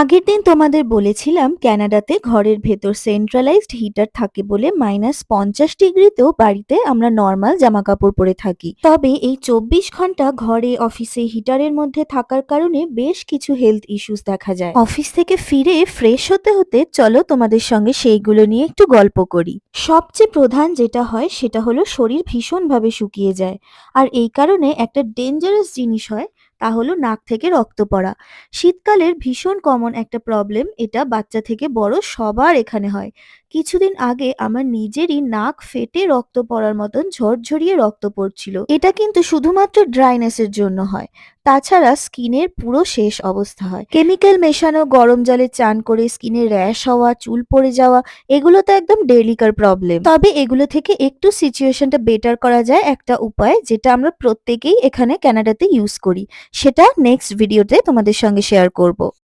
আগের দিন তোমাদের বলেছিলাম ক্যানাডাতে ঘরের ভেতর সেন্ট্রালাইজড হিটার থাকে বলে মাইনাস পঞ্চাশ ডিগ্রিতেও বাড়িতে আমরা নর্মাল জামা কাপড় পরে থাকি। তবে এই চব্বিশ ঘণ্টা ঘরে অফিসে হিটারের মধ্যে থাকার কারণে বেশ কিছু হেলথ ইস্যুস দেখা যায়। অফিস থেকে ফিরে ফ্রেশ হতে হতে চলো তোমাদের সঙ্গে সেইগুলো নিয়ে একটু গল্প করি। সবচেয়ে প্রধান যেটা হয় সেটা হলো শরীর ভীষণভাবে শুকিয়ে যায়। আর এই কারণে একটা ডেঞ্জারাস জিনিস হয় তা হলো নাক থেকে রক্ত পড়া। শীতকালের ভীষণ কমন একটা প্রবলেম এটা বাচ্চা থেকে বড় সবার এখানে হয়। কিছুদিন আগে আমার নিজেরই নাক ফেটে রক্ত পড়ার মতন ঝরঝরিয়ে রক্ত পড়ছিল। এটা কিন্তু শুধুমাত্র ড্রাইনেসের জন্য হয়। তাছাড়া স্কিনের পুরো শেষ অবস্থা হয়। কেমিক্যাল মেশানো, গরম জলে চান করে স্কিনে র্যাশ হওয়া, চুল পড়ে যাওয়া, এগুলো তো একদম ডেলিকার প্রবলেম তবে এগুলো থেকে একটু সিচুয়েশনটা বেটার করা যায় একটা উপায় যেটা আমরা প্রত্যেকেই এখানে কানাডাতে ইউজ করি। সেটা নেক্সট ভিডিওতে তোমাদের সঙ্গে শেয়ার করব।